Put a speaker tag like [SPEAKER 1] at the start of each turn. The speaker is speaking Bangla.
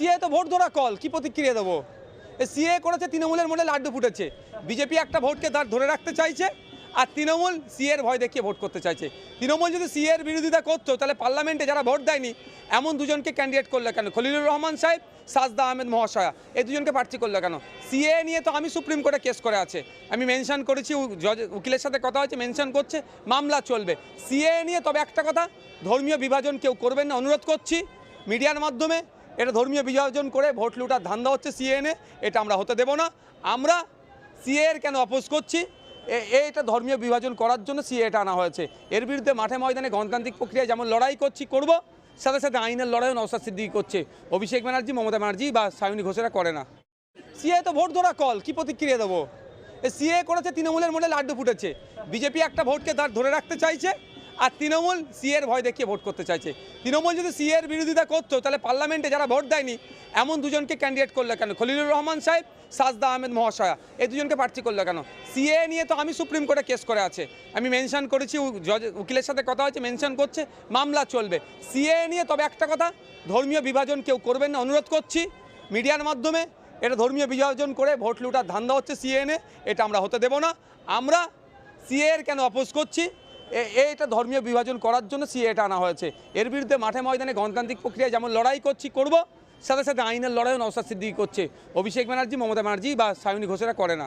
[SPEAKER 1] সিএ তো ভোট ধরা কল কি প্রতিক্রিয়া দেবো? সিএ করেছে, তৃণমূলের মনে লাড্ডু ফুটেছে। বিজেপি একটা ভোটকে তার ধরে রাখতে চাইছে, আর তৃণমূল সিএর ভয় দেখিয়ে ভোট করতে চাইছে। তৃণমূল যদি সিএর বিরোধিতা করতো, তাহলে পার্লামেন্টে যারা ভোট দেয়নি, এমন দুজনকে ক্যান্ডিডেট করল কেন? খলিলুর রহমান সাহেব, সাজদা আহমেদ মহাশয়া, এই দুজনকে প্রার্থী করল কেন? সিএ নিয়ে তো আমি সুপ্রিম কোর্টে কেস করে আছে। আমি মেনশন করেছি জজ- উকিলের সাথে কথা হয়েছে, মেনশন করছে, মামলা চলবে। সিএ নিয়ে তবে একটা কথা, ধর্মীয় বিভাজন কেউ করবেন না, অনুরোধ করছি। মিডিয়ার মাধ্যমে এটা ধর্মীয় বিভাজন করে ভোট লুটার ধান্দা হচ্ছে সিএনএ এটা আমরা হতে দেব না। আমরা সিএ এর কেন অপোজ করছি? এটা ধর্মীয় বিভাজন করার জন্য সিএ এটা আনা হয়েছে। এর বিরুদ্ধে মাঠে ময়দানে গণতান্ত্রিক প্রক্রিয়া যেমন লড়াই করছি, করব, সাথে সাথে আইনের লড়াইও নওসাদ সিদ্দিকি করছে। অভিষেক ব্যানার্জি, মমতা ব্যানার্জি বা সায়নী ঘোষেরা করে না। সিএ তো ভোট ধরা কল, কি প্রতিক্রিয়া দেবো? সিএ করেছে, তৃণমূলের মনে লাড্ডু ফুটেছে। বিজেপি একটা ভোটকে তার ধরে রাখতে চাইছে আর তৃণমূল সিএর ভয় দেখিয়ে ভোট করতে চাইছে। তৃণমূল যদি সিএর বিরোধিতা করতো, তাহলে পার্লামেন্টে যারা ভোট দেয়নি, এমন দুজনকে ক্যান্ডিডেট করল কেন? খলিলুর রহমান সাহেব, সাজদা আহমেদ মহাশয়া, এই দুজনকে প্রার্থী করল কেন? সিএ নিয়ে তো আমি সুপ্রিম কোর্টে কেস করে আছে। আমি মেনশন করেছি জজ- উকিলের সাথে কথা হয়েছে, মেনশন করছে, মামলা চলবে। সিএ নিয়ে তবে একটা কথা, ধর্মীয় বিভাজন কেউ করবেন না, অনুরোধ করছি। মিডিয়ার মাধ্যমে এটা ধর্মীয় বিভাজন করে ভোট লুটার ধান্দা হচ্ছে সিএনএ এটা আমরা হতে দেব না। আমরা সিএ এর কেন অপোজ করছি? এটা ধর্মীয় বিভাজন করার জন্য সিএটা আনা হয়েছে। এর বিরুদ্ধে মাঠে ময়দানে গণতান্ত্রিক প্রক্রিয়া যেমন লড়াই করছি, করব, সাথে সাথে আইনের লড়াইও নওসাদ সিদ্দিকি করছে। অভিষেক ব্যানার্জি, মমতা ব্যানার্জি বা সায়নী ঘোষেরা করে না।